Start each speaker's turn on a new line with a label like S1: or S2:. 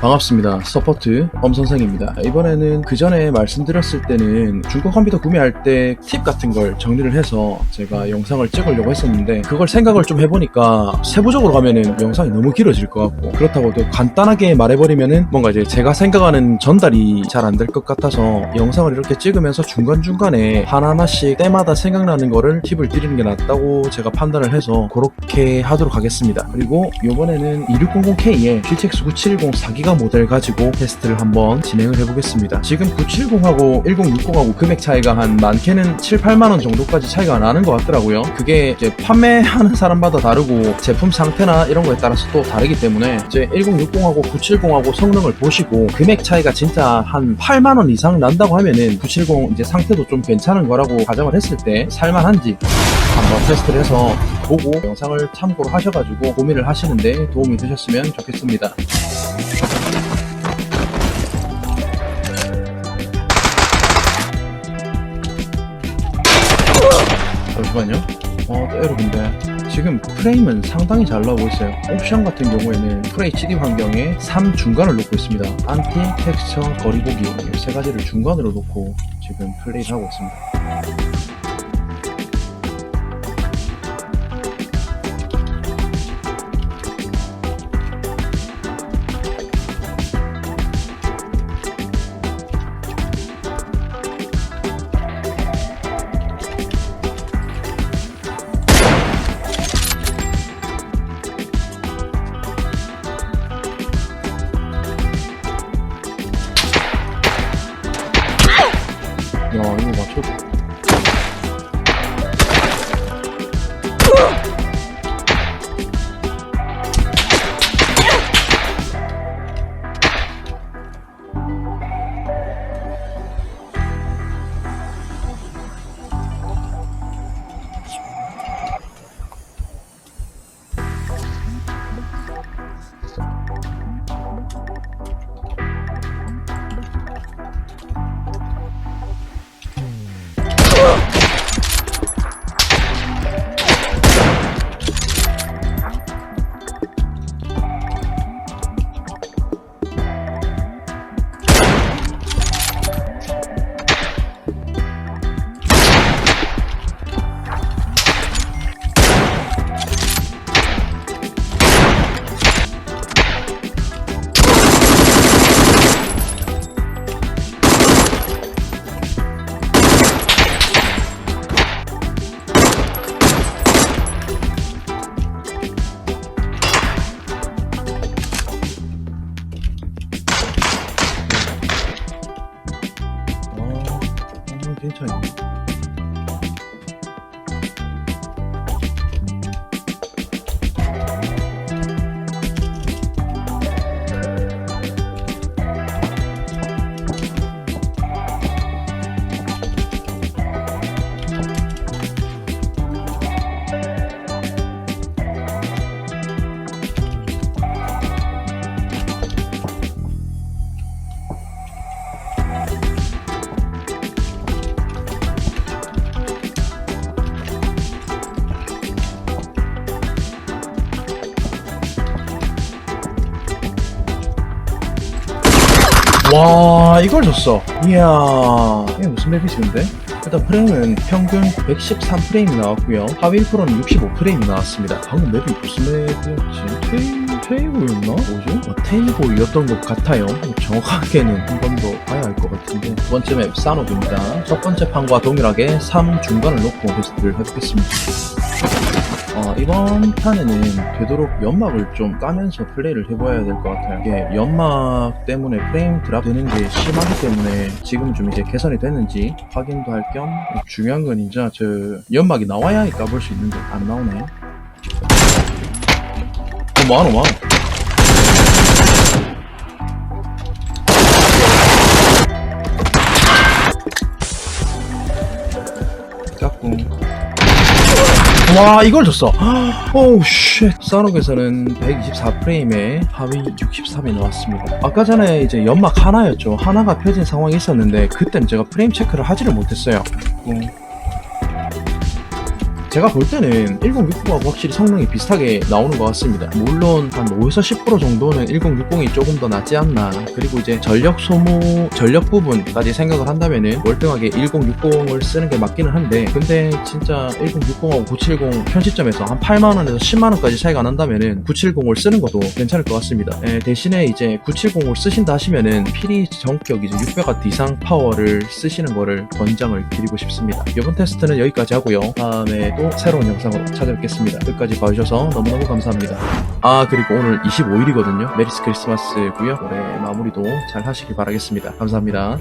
S1: 반갑습니다. 서포트 엄선생입니다. 이번에는 그 전에 말씀드렸을 때는 중고 컴퓨터 구매할 때 팁 같은 걸 정리를 해서 제가 영상을 찍으려고 했었는데 그걸 생각을 좀 해보니까 세부적으로 가면은 영상이 너무 길어질 것 같고 그렇다고 또 간단하게 말해버리면은 뭔가 이제 제가 생각하는 전달이 잘 안 될 것 같아서 영상을 이렇게 찍으면서 중간중간에 하나하나씩 때마다 생각나는 거를 팁을 드리는 게 낫다고 제가 판단을 해서 그렇게 하도록 하겠습니다. 그리고 이번에는 2600K에 GTX 970 4 기가 모델 가지고 테스트를 한번 진행을 해보겠습니다. 지금 970하고 1060하고 금액 차이가 한 많게는 7, 8만원 정도까지 차이가 나는 것 같더라고요. 그게 이제 판매하는 사람마다 다르고 제품 상태나 이런 거에 따라서 또 다르기 때문에 이제 1060하고 970하고 성능을 보시고 금액 차이가 진짜 한 8만원 이상 난다고 하면은 970 이제 상태도 좀 괜찮은 거라고 가정을 했을 때 살만한지 한번 테스트를 해서 보고 영상을 참고로 하셔가지고 고민을 하시는데 도움이 되셨으면 좋겠습니다. 잠시만요. 어, 또 여러분들 지금 프레임은 상당히 잘 나오고 있어요. 옵션 같은 경우에는 FHD 환경에 3 중간을 놓고 있습니다. 안티, 텍스처, 거리 보기 이세 가지를 중간으로 놓고 지금 플레이를 하고 있습니다. 야, 이거 맞춰. 괜찮아. 와, 이걸 줬어. 이야, 이게 무슨 맵이지, 근데? 일단 프레임은 평균 113프레임이 나왔고요. 하위 1%는 65프레임이 나왔습니다. 방금 맵이 무슨 맵이었지? 테이, 테이블였나? 뭐지? 어, 테이블이었던 것 같아요. 정확하게는 한 번 더 봐야 할 것 같은데. 두 번째 맵, 사노브입니다. 첫 번째 판과 동일하게 3 중간을 놓고 테스트를 해보겠습니다. 어, 이번 판에는 되도록 연막을 좀 까면서 플레이를 해봐야 될 것 같아요. 이게 연막 때문에 프레임 드랍 되는 게 심하기 때문에 지금 좀 이제 개선이 됐는지 확인도 할 겸 중요한 건 이제 저 연막이 나와야 까볼 수 있는데 안 나오네. 어, 뭐하노, 뭐하노. 짝꿍. 와 이걸 줬어. 오우 쉣. 사녹에서는 124프레임에 하위 63이 나왔습니다. 아까 전에 이제 연막 하나였죠. 하나가 펴진 상황이 있었는데 그때는 제가 프레임 체크를 하지를 못했어요. 음. 제가 볼 때는 1060하고 확실히 성능이 비슷하게 나오는 것 같습니다. 물론 한 5에서 10% 정도는 1060이 조금 더 낫지 않나. 그리고 이제 전력 소모, 전력 부분까지 생각을 한다면은 월등하게 1060을 쓰는 게 맞기는 한데, 근데 진짜 1060하고 970 편집점에서 한 8만원에서 10만원까지 차이가 난다면은 970을 쓰는 것도 괜찮을 것 같습니다. 예, 대신에 이제 970을 쓰신다 하시면은 필히 정격 이제 600W 이상 파워를 쓰시는 거를 권장을 드리고 싶습니다. 이번 테스트는 여기까지 하고요. 다음에 또 새로운 영상으로 찾아뵙겠습니다. 끝까지 봐주셔서 너무너무 감사합니다. 아 그리고 오늘 25일이거든요. 메리스 크리스마스고요. 올해 마무리도 잘 하시길 바라겠습니다. 감사합니다.